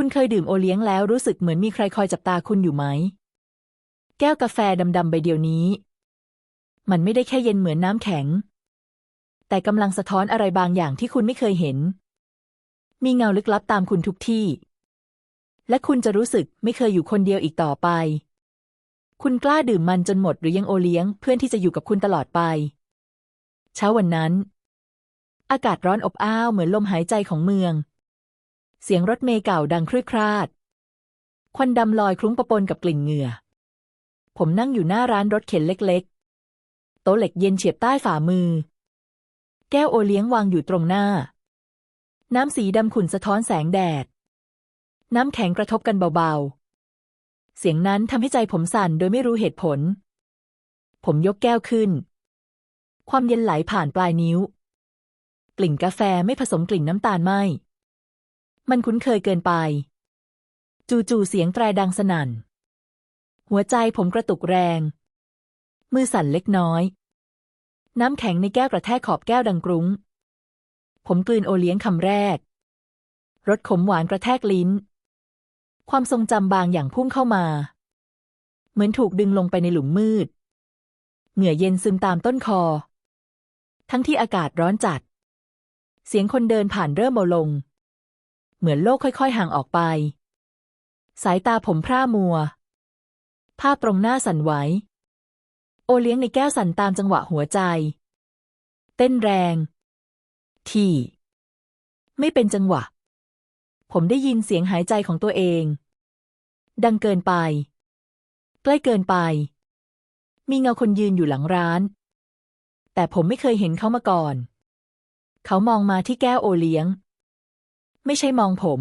คุณเคยดื่มโอเลี้ยงแล้วรู้สึกเหมือนมีใครคอยจับตาคุณอยู่ไหม แก้วกาแฟดำๆใบเดียวนี้ มันไม่ได้แค่เย็นเหมือนน้ำแข็ง แต่กำลังสะท้อนอะไรบางอย่างที่คุณไม่เคยเห็น มีเงาลึกลับตามคุณทุกที่ และคุณจะรู้สึกไม่เคยอยู่คนเดียวอีกต่อไป คุณกล้าดื่มมันจนหมดหรือยังโอเลี้ยง เพื่อนที่จะอยู่กับคุณตลอดไป เช้าวันนั้น อากาศร้อนอบอ้าวเหมือนลมหายใจของเมือง เสียงรถเมล์เก่าดังครืดคราด ควันดำลอยคลุ้งปะปนกับกลิ่นเหงื่อ ผมนั่งอยู่หน้าร้านรถเข็นเล็กๆ โต๊ะเหล็กเย็นเฉียบใต้ฝ่ามือ แก้วโอเลี้ยงวางอยู่ตรงหน้า น้ำสีดำขุ่นสะท้อนแสงแดด น้ำแข็งกระทบกันเบาๆ เสียงนั้นทำให้ใจผมสั่นโดยไม่รู้เหตุผล ผมยกแก้วขึ้น ความเย็นไหลผ่านปลายนิ้ว กลิ่นกาแฟไม่ผสมกลิ่นน้ำตาลไหม มันคุ้นเคยเกินไป จู่ๆเสียงแตรดังสนั่น หัวใจผมกระตุกแรง มือสั่นเล็กน้อย น้ำแข็งในแก้วกระแทกขอบแก้วดังกรุ้ง ผมกลืนโอเลี้ยงคำแรก รสขมหวานกระแทกลิ้น ความทรงจำบางอย่างพุ่งเข้ามา เหมือนถูกดึงลงไปในหลุมมืด เหงื่อเย็นซึมตามต้นคอ ทั้งที่อากาศร้อนจัด เสียงคนเดินผ่านเริ่มเบาลง เหมือนโลกค่อยๆ ห่างออกไป สายตาผมพร่ามัว ภาพตรงหน้าสั่นไหว โอเลี้ยงในแก้วสั่นตามจังหวะหัวใจ เต้นแรง ที่ ไม่เป็นจังหวะ ผมได้ยินเสียงหายใจของตัวเอง ดังเกินไป ใกล้เกินไป มีเงาคนยืนอยู่หลังร้าน แต่ผมไม่เคยเห็นเขามาก่อน เขามองมาที่แก้วโอเลี้ยง ไม่ใช่มองผม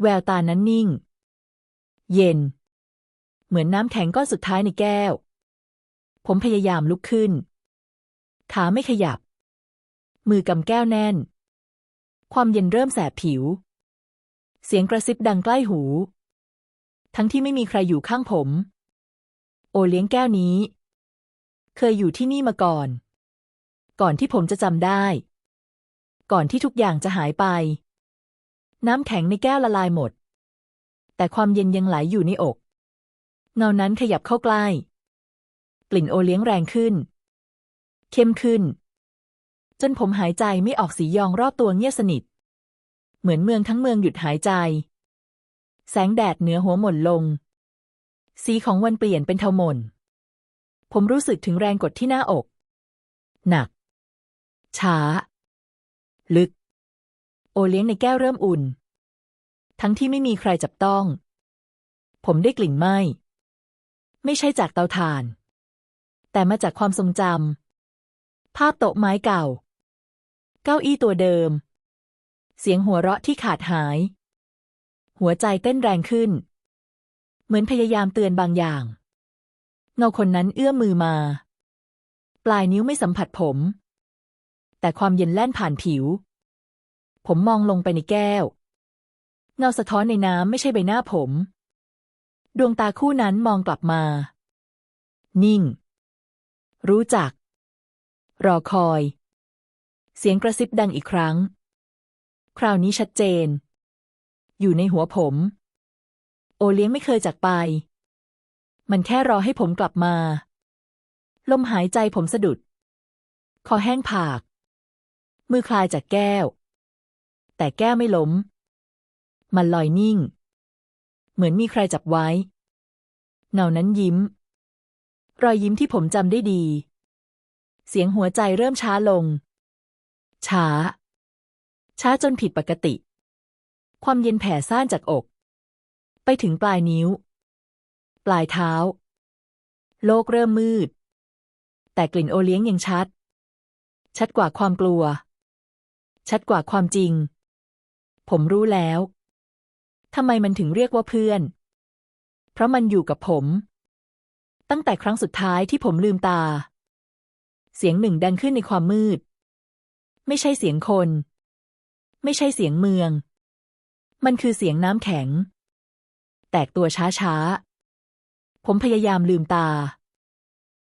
แววตานั้นนิ่ง เย็น เหมือนน้ำแข็งก้อนสุดท้ายในแก้ว ผมพยายามลุกขึ้น ขาไม่ขยับ มือกำแก้วแน่น ความเย็นเริ่มแสบผิว เสียงกระซิบดังใกล้หู ทั้งที่ไม่มีใครอยู่ข้างผม โอเลี้ยงแก้วนี้ เคยอยู่ที่นี่มาก่อน ก่อนที่ผมจะจำได้ก่อนที่ทุกอย่างจะหายไป น้ำแข็งในแก้วละลายหมด แต่ความเย็นยังไหลอยู่ในอก เงานั้นขยับเข้าใกล้ กลิ่นโอเลี้ยงแรงขึ้น เข้มขึ้น จนผมหายใจไม่ออกสียองรอบตัวเงียบสนิท เหมือนเมืองทั้งเมืองหยุดหายใจ แสงแดดเหนือหัวหม่นลง สีของวันเปลี่ยนเป็นเทาหม่น ผมรู้สึกถึงแรงกดที่หน้าอก หนัก ช้า ลึก โอเลี้ยงในแก้วเริ่มอุ่น ทั้งที่ไม่มีใครจับต้อง ผมได้กลิ่นไหม้ไม่ใช่จากเตาถ่าน แต่มาจากความทรงจำภาพโต๊ะไม้เก่า เก้าอี้ตัวเดิม เสียงหัวเราะที่ขาดหาย หัวใจเต้นแรงขึ้น เหมือนพยายามเตือนบางอย่าง เงาคนนั้นเอื้อมมือมา ปลายนิ้วไม่สัมผัสผม แต่ความเย็นแล่นผ่านผิว ผมมองลงไปในแก้ว เงาสะท้อนในน้ำไม่ใช่ใบหน้าผม ดวงตาคู่นั้นมองกลับมา นิ่ง รู้จัก รอคอย เสียงกระซิบดังอีกครั้ง คราวนี้ชัดเจน อยู่ในหัวผม โอเลี้ยงไม่เคยจากไป มันแค่รอให้ผมกลับมา ลมหายใจผมสะดุด คอแห้งผาก มือคลายจากแก้ว แต่แก้วไม่ล้ม มันลอยนิ่ง เหมือนมีใครจับไว้ เงานั้นยิ้ม รอยยิ้มที่ผมจำได้ดี เสียงหัวใจเริ่มช้าลง ช้า ช้าจนผิดปกติ ความเย็นแผ่ซ่านจากอก ไปถึงปลายนิ้ว ปลายเท้า โลกเริ่มมืด แต่กลิ่นโอเลี้ยงยังชัด ชัดกว่าความกลัวชัดกว่าความจริง ผมรู้แล้วทำไมมันถึงเรียกว่าเพื่อน เพราะมันอยู่กับผม ตั้งแต่ครั้งสุดท้ายที่ผมลืมตา เสียงหนึ่งดังขึ้นในความมืด ไม่ใช่เสียงคน ไม่ใช่เสียงเมือง มันคือเสียงน้ำแข็ง แตกตัวช้าๆ ผมพยายามลืมตา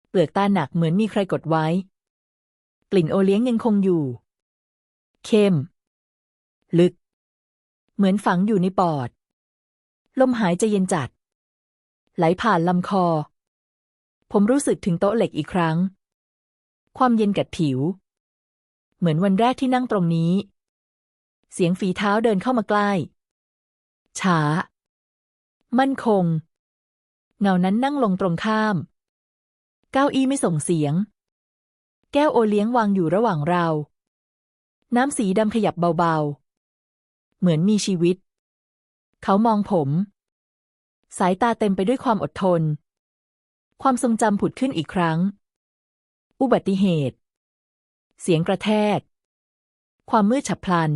เปลือกตาหนักเหมือนมีใครกดไว้ กลิ่นโอเลี้ยงยังคงอยู่ เข้ม ลึก เหมือนฝังอยู่ในปอด ลมหายใจเย็นจัด ไหลผ่านลำคอ ผมรู้สึกถึงโต๊ะเหล็กอีกครั้ง ความเย็นกัดผิว เหมือนวันแรกที่นั่งตรงนี้ เสียงฝีเท้าเดินเข้ามาใกล้ ช้า มั่นคง เงานั้นนั่งลงตรงข้าม เก้าอี้ไม่ส่งเสียง แก้วโอเลี้ยงวางอยู่ระหว่างเรา น้ำสีดำขยับเบาๆ เหมือนมีชีวิต เขามองผม สายตาเต็มไปด้วยความอดทน ความทรงจำผุดขึ้นอีกครั้ง อุบัติเหตุ เสียงกระแทก ความมืดฉับพลัน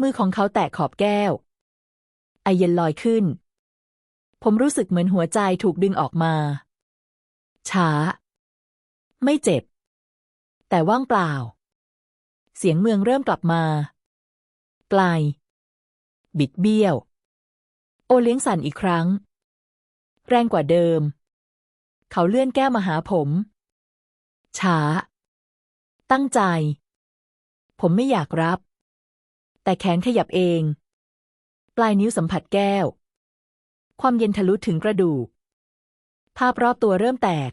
มือของเขาแตะขอบแก้ว ไอเย็นลอยขึ้น ผมรู้สึกเหมือนหัวใจถูกดึงออกมา ช้า ไม่เจ็บ แต่ว่างเปล่า เสียงเมืองเริ่มกลับมา ไกลบิดเบี้ยว โอเลี้ยงสั่นอีกครั้ง แรงกว่าเดิม เขาเลื่อนแก้วมาหาผม ช้า ตั้งใจ ผมไม่อยากรับ แต่แขนขยับเอง ปลายนิ้วสัมผัสแก้ว ความเย็นทะลุถึงกระดูก ภาพรอบตัวเริ่มแตก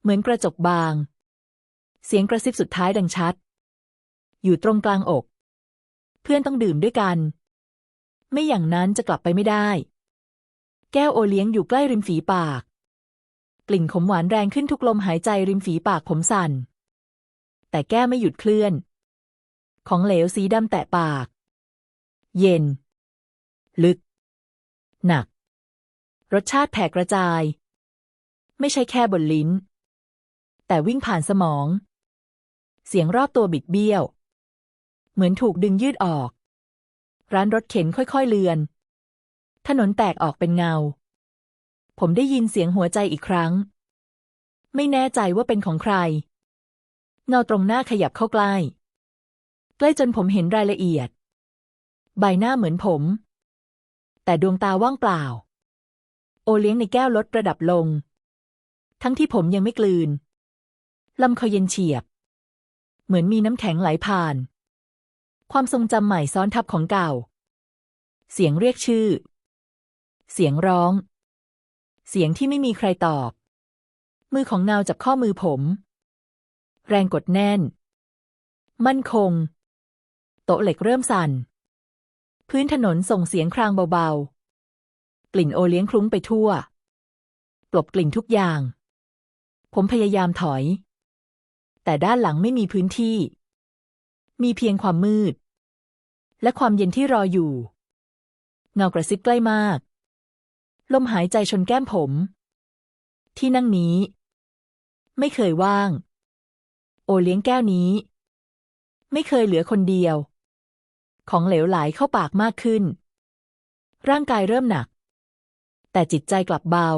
เหมือนกระจกบาง เสียงกระซิบสุดท้ายดังชัด อยู่ตรงกลางอก พื่อนต้องดื่มด้วยกัน ไม่อย่างนั้นจะกลับไปไม่ได้ แก้วโอเลี้ยงอยู่ใกล้ริมฝีปาก กลิ่นขมหวานแรงขึ้นทุกลมหายใจริมฝีปากผมสั่น แต่แก้วไม่หยุดเคลื่อน ของเหลวสีดำแตะปาก เย็น ลึก หนัก รสชาติแผ่กระจาย ไม่ใช่แค่บนลิ้น แต่วิ่งผ่านสมอง เสียงรอบตัวบิดเบี้ยว เหมือนถูกดึงยืดออก ร้านรถเข็นค่อยๆเลือน ถนนแตกออกเป็นเงา ผมได้ยินเสียงหัวใจอีกครั้ง ไม่แน่ใจว่าเป็นของใคร เงาตรงหน้าขยับเข้าใกล้ ใกล้จนผมเห็นรายละเอียด ใบหน้าเหมือนผม แต่ดวงตาว่างเปล่า โอเลี้ยงในแก้วลดระดับลง ทั้งที่ผมยังไม่กลืนลำคอเย็นเฉียบ เหมือนมีน้ำแข็งไหลผ่าน ความทรงจำใหม่ซ้อนทับของเก่า เสียงเรียกชื่อ เสียงร้อง เสียงที่ไม่มีใครตอบ มือของเงาจับข้อมือผม แรงกดแน่น มั่นคง โต๊ะเหล็กเริ่มสั่น พื้นถนนส่งเสียงครางเบาๆ กลิ่นโอเลี้ยงคลุ้งไปทั่วกลบกลิ่นทุกอย่าง ผมพยายามถอย แต่ด้านหลังไม่มีพื้นที่ มีเพียงความมืด และความเย็นที่รออยู่ เงากระซิบใกล้มาก ลมหายใจชนแก้มผม ที่นั่งนี้ ไม่เคยว่าง โอเลี้ยงแก้วนี้ ไม่เคยเหลือคนเดียว ของเหลวไหลเข้าปากมากขึ้น ร่างกายเริ่มหนัก แต่จิตใจกลับเบา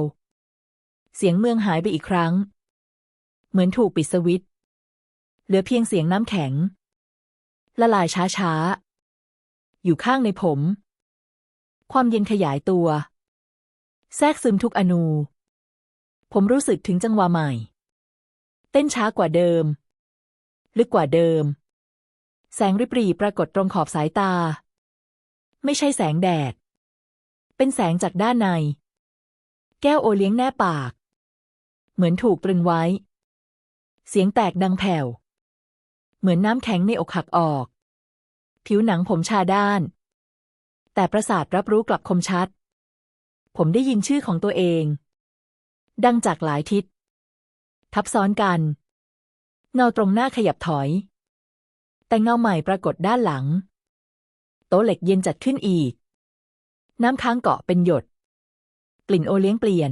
เสียงเมืองหายไปอีกครั้ง เหมือนถูกปิดสวิตช์เหลือเพียงเสียงน้ำแข็ง ละลายช้าๆ อยู่ข้างในผม ความเย็นขยายตัว แทรกซึมทุกอนู ผมรู้สึกถึงจังหวะใหม่ เต้นช้ากว่าเดิม ลึกกว่าเดิม แสงริบหรีปรากฏตรงขอบสายตา ไม่ใช่แสงแดด เป็นแสงจากด้านใน แก้วโอเลี้ยงแน่ปาก เหมือนถูกตรึงไว้ เสียงแตกดังแผ่วเหมือนน้ำแข็งในอกหักออก ผิวหนังผมชาด้าน แต่ประสาทรับรู้กลับคมชัด ผมได้ยินชื่อของตัวเอง ดังจากหลายทิศ ทับซ้อนกัน เงาตรงหน้าขยับถอย แต่เงาใหม่ปรากฏด้านหลัง โต๊ะเหล็กเย็นจัดขึ้นอีก น้ำค้างเกาะเป็นหยด กลิ่นโอเลี้ยงเปลี่ยน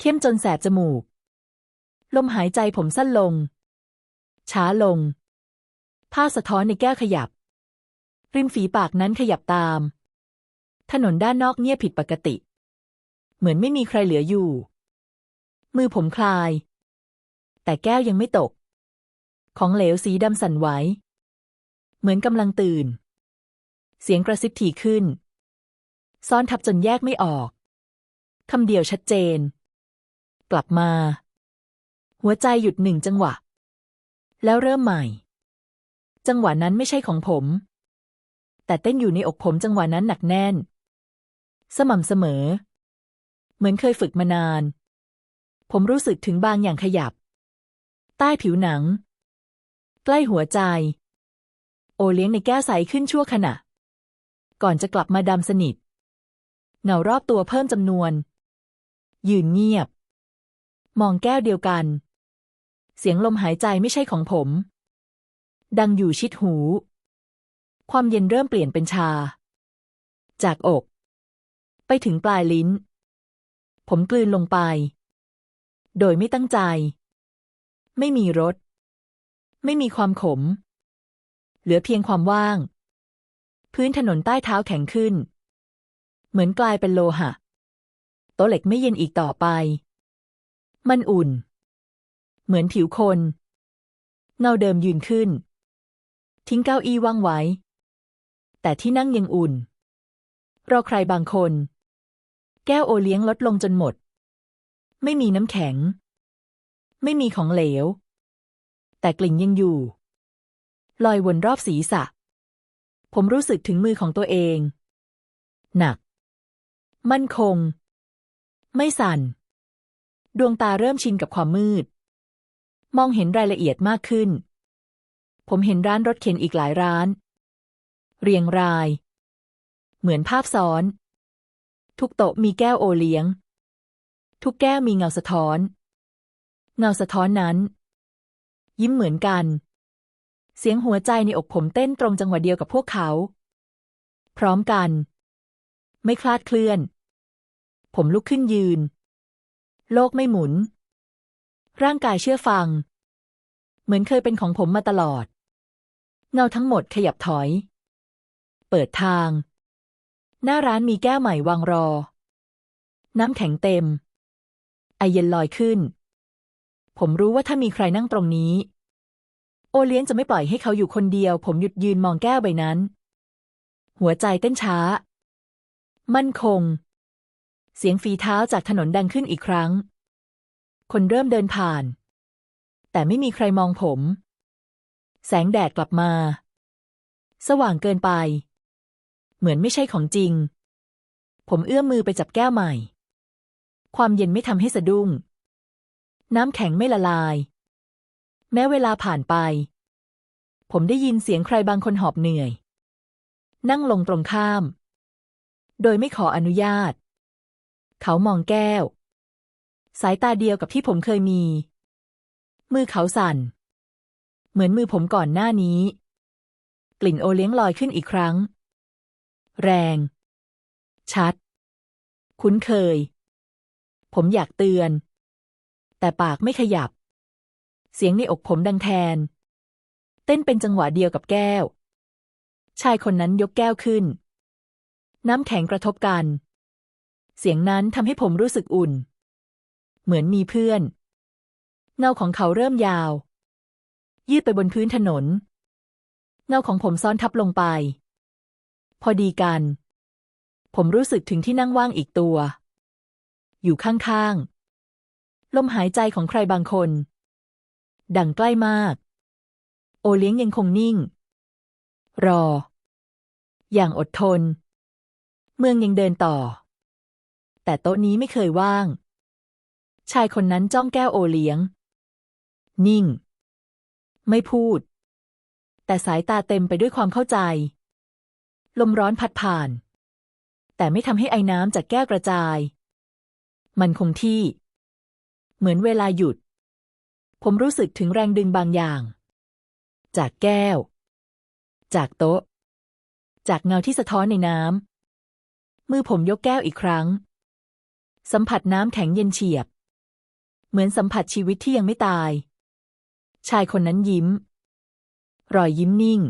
เข้มจนแสบจมูก ลมหายใจผมสั้นลง ช้าลงผ้าสะท้อนในแก้วขยับ ริมฝีปากนั้นขยับตาม ถนนด้านนอกเงียบผิดปกติ เหมือนไม่มีใครเหลืออยู่ มือผมคลาย แต่แก้วยังไม่ตก ของเหลวสีดำสั่นไหว เหมือนกำลังตื่น เสียงกระซิบถี่ขึ้น ซ้อนทับจนแยกไม่ออกคำเดียวชัดเจน กลับมา หัวใจหยุดหนึ่งจังหวะ แล้วเริ่มใหม่ จังหวะนั้นไม่ใช่ของผม แต่เต้นอยู่ในอกผมจังหวะนั้นหนักแน่น สม่ำเสมอ เหมือนเคยฝึกมานาน ผมรู้สึกถึงบางอย่างขยับ ใต้ผิวหนัง ใกล้หัวใจ โอเลี้ยงในแก้วใสขึ้นชั่วขณะ ก่อนจะกลับมาดำสนิท เงารอบตัวเพิ่มจำนวน ยืนเงียบ มองแก้วเดียวกัน เสียงลมหายใจไม่ใช่ของผม ดังอยู่ชิดหู ความเย็นเริ่มเปลี่ยนเป็นชา จากอก ไปถึงปลายลิ้น ผมกลืนลงไป โดยไม่ตั้งใจ ไม่มีรส ไม่มีความขม เหลือเพียงความว่าง พื้นถนนใต้เท้าแข็งขึ้น เหมือนกลายเป็นโลหะ โต๊ะเหล็กไม่เย็นอีกต่อไป มันอุ่น เหมือนผิวคน เงาเดิมยืนขึ้นทิ้งเก้าอี้ว่างไว้ แต่ที่นั่งยังอุ่น รอใครบางคน แก้วโอเลี้ยงลดลงจนหมด ไม่มีน้ำแข็ง ไม่มีของเหลว แต่กลิ่นยังอยู่ ลอยวนรอบศีรษะ ผมรู้สึกถึงมือของตัวเอง หนัก มั่นคง ไม่สั่น ดวงตาเริ่มชินกับความมืด มองเห็นรายละเอียดมากขึ้นผมเห็นร้านรถเข็นอีกหลายร้าน เรียงราย เหมือนภาพซ้อน ทุกโต๊ะมีแก้วโอเลี้ยง ทุกแก้วมีเงาสะท้อน เงาสะท้อนนั้น ยิ้มเหมือนกัน เสียงหัวใจในอกผมเต้นตรงจังหวะเดียวกับพวกเขา พร้อมกัน ไม่คลาดเคลื่อน ผมลุกขึ้นยืน โลกไม่หมุน ร่างกายเชื่อฟัง เหมือนเคยเป็นของผมมาตลอดเงาทั้งหมดขยับถอย เปิดทาง หน้าร้านมีแก้วใหม่วางรอ น้ำแข็งเต็ม ไอเย็นลอยขึ้น ผมรู้ว่าถ้ามีใครนั่งตรงนี้ โอเลี้ยงจะไม่ปล่อยให้เขาอยู่คนเดียว ผมหยุดยืนมองแก้วใบนั้น หัวใจเต้นช้า มั่นคง เสียงฝีเท้าจากถนนดังขึ้นอีกครั้ง คนเริ่มเดินผ่าน แต่ไม่มีใครมองผม แสงแดดกลับมา สว่างเกินไป เหมือนไม่ใช่ของจริง ผมเอื้อมมือไปจับแก้วใหม่ ความเย็นไม่ทำให้สะดุ้ง น้ำแข็งไม่ละลาย แม้เวลาผ่านไป ผมได้ยินเสียงใครบางคนหอบเหนื่อย นั่งลงตรงข้าม โดยไม่ขออนุญาต เขามองแก้ว สายตาเดียวกับที่ผมเคยมี มือเขาสั่น เหมือนมือผมก่อนหน้านี้ กลิ่นโอเลี้ยงลอยขึ้นอีกครั้ง แรง ชัด คุ้นเคย ผมอยากเตือน แต่ปากไม่ขยับ เสียงในอกผมดังแทน เต้นเป็นจังหวะเดียวกับแก้ว ชายคนนั้นยกแก้วขึ้น น้ำแข็งกระทบกัน เสียงนั้นทำให้ผมรู้สึกอุ่น เหมือนมีเพื่อน เงาของเขาเริ่มยาว ยืดไปบนพื้นถนนเงาของผมซ้อนทับลงไป พอดีกัน ผมรู้สึกถึงที่นั่งว่างอีกตัว อยู่ข้างๆ ลมหายใจของใครบางคน ดังใกล้มาก โอเลี้ยงยังคงนิ่ง รอ อย่างอดทน เมืองยังเดินต่อ แต่โต๊ะนี้ไม่เคยว่าง ชายคนนั้นจ้องแก้วโอเลี้ยง นิ่ง ไม่พูดแต่สายตาเต็มไปด้วยความเข้าใจ ลมร้อนพัดผ่าน แต่ไม่ทำให้ไอ้น้ำจากแก้วกระจาย มันคงที่ เหมือนเวลาหยุด ผมรู้สึกถึงแรงดึงบางอย่าง จากแก้ว จากโต๊ะ จากเงาที่สะท้อนในน้ำมือผมยกแก้วอีกครั้ง สัมผัสน้ำแข็งเย็นเฉียบ เหมือนสัมผัสชีวิตที่ยังไม่ตาย ชายคนนั้นยิ้ม รอยยิ้มนิ่ง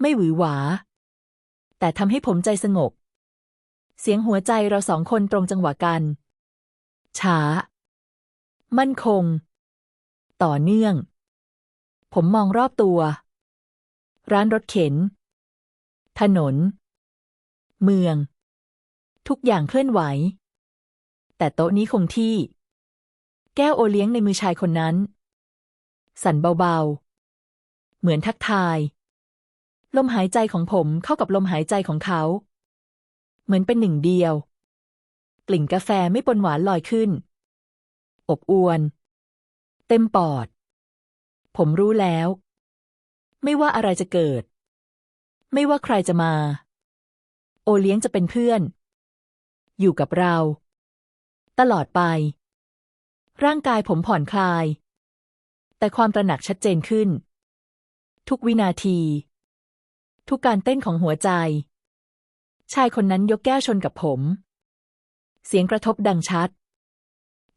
ไม่หวือหวา แต่ทำให้ผมใจสงบ เสียงหัวใจเราสองคนตรงจังหวะกัน ช้า มั่นคง ต่อเนื่อง ผมมองรอบตัว ร้านรถเข็น ถนน เมือง ทุกอย่างเคลื่อนไหว แต่โต๊ะนี้คงที่ แก้วโอเลี้ยงในมือชายคนนั้น สั่นเบาๆ เหมือนทักทาย ลมหายใจของผมเข้ากับลมหายใจของเขา เหมือนเป็นหนึ่งเดียว กลิ่นกาแฟไม่ปนหวานลอยขึ้น อบอวน เต็มปอด ผมรู้แล้ว ไม่ว่าอะไรจะเกิด ไม่ว่าใครจะมา โอเลี้ยงจะเป็นเพื่อน อยู่กับเรา ตลอดไป ร่างกายผมผ่อนคลาย แต่ความตระหนักชัดเจนขึ้น ทุกวินาที ทุกการเต้นของหัวใจ ชายคนนั้นยกแก้วชนกับผม เสียงกระทบดังชัด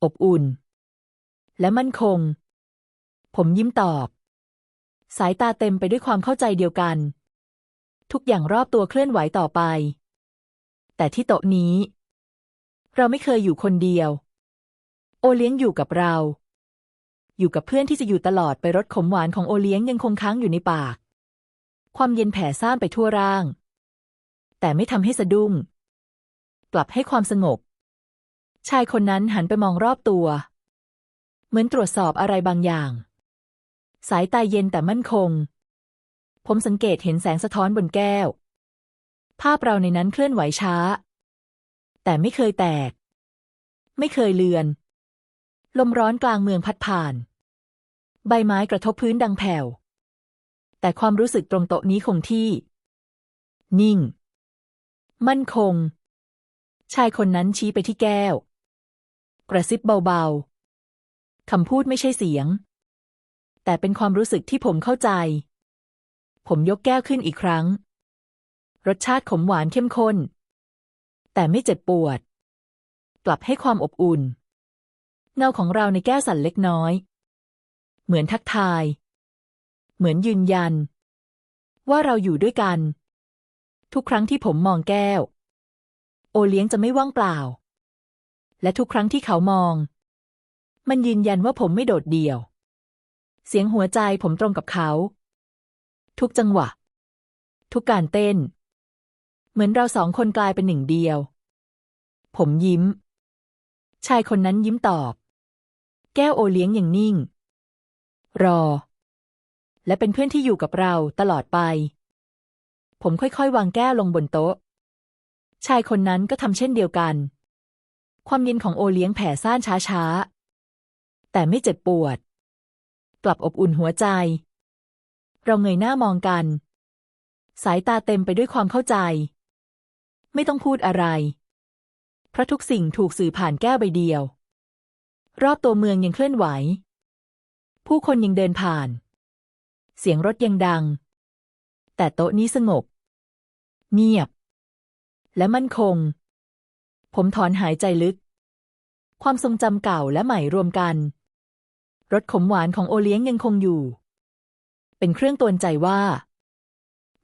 อบอุ่น และมั่นคง ผมยิ้มตอบ สายตาเต็มไปด้วยความเข้าใจเดียวกัน ทุกอย่างรอบตัวเคลื่อนไหวต่อไป แต่ที่โต๊ะนี้ เราไม่เคยอยู่คนเดียว โอเลี้ยงอยู่กับเรา อยู่กับเพื่อนที่จะอยู่ตลอดไปรสขมหวานของโอเลี้ยงยังคงค้างอยู่ในปาก ความเย็นแผ่ซ่านไปทั่วร่าง แต่ไม่ทำให้สะดุ้ง กลับให้ความสงบ ชายคนนั้นหันไปมองรอบตัว เหมือนตรวจสอบอะไรบางอย่าง สายตาเย็นแต่มั่นคง ผมสังเกตเห็นแสงสะท้อนบนแก้ว ภาพเราในนั้นเคลื่อนไหวช้า แต่ไม่เคยแตก ไม่เคยเลือน ลมร้อนกลางเมืองพัดผ่าน ใบไม้กระทบพื้นดังแผ่ว แต่ความรู้สึกตรงโต๊ะนี้คงที่ นิ่ง มั่นคง ชายคนนั้นชี้ไปที่แก้ว กระซิบเบาๆคำพูดไม่ใช่เสียง แต่เป็นความรู้สึกที่ผมเข้าใจ ผมยกแก้วขึ้นอีกครั้ง รสชาติขมหวานเข้มข้น แต่ไม่เจ็บปวด กลับให้ความอบอุ่น เงาของเราในแก้วสั่นเล็กน้อย เหมือนทักทาย เหมือนยืนยัน ว่าเราอยู่ด้วยกัน ทุกครั้งที่ผมมองแก้ว โอเลี้ยงจะไม่ว่างเปล่า และทุกครั้งที่เขามอง มันยืนยันว่าผมไม่โดดเดี่ยว เสียงหัวใจผมตรงกับเขา ทุกจังหวะ ทุกการเต้น เหมือนเราสองคนกลายเป็นหนึ่งเดียว ผมยิ้ม ชายคนนั้นยิ้มตอบ แก้วโอเลี้ยงอย่างนิ่ง รอ และเป็นเพื่อนที่อยู่กับเราตลอดไป ผมค่อยๆ วางแก้วลงบนโต๊ะ ชายคนนั้นก็ทำเช่นเดียวกัน ความเย็นของโอเลี้ยงแผ่ซ่านช้าๆ แต่ไม่เจ็บปวด กลับอบอุ่นหัวใจ เราเงยหน้ามองกัน สายตาเต็มไปด้วยความเข้าใจ ไม่ต้องพูดอะไร เพราะทุกสิ่งถูกสื่อผ่านแก้วใบเดียว รอบตัวเมืองยังเคลื่อนไหว ผู้คนยังเดินผ่าน เสียงรถยังดัง แต่โต๊ะนี้สงบ เงียบ และมั่นคง ผมถอนหายใจลึก ความทรงจำเก่าและใหม่รวมกัน รสขมหวานของโอเลี้ยงยังคงอยู่ เป็นเครื่องตวนใจว่า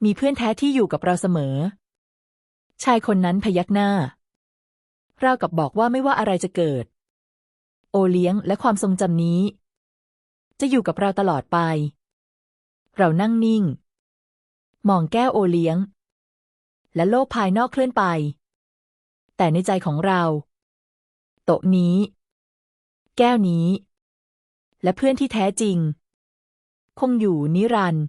มีเพื่อนแท้ที่อยู่กับเราเสมอ ชายคนนั้นพยักหน้า ราวกับบอกว่าไม่ว่าอะไรจะเกิด โอเลี้ยงและความทรงจำนี้ จะอยู่กับเราตลอดไป เรานั่งนิ่ง มองแก้วโอเลี้ยง และโลกภายนอกเคลื่อนไป แต่ในใจของเรา โต๊ะนี้ แก้วนี้ และเพื่อนที่แท้จริง คงอยู่นิรันดร์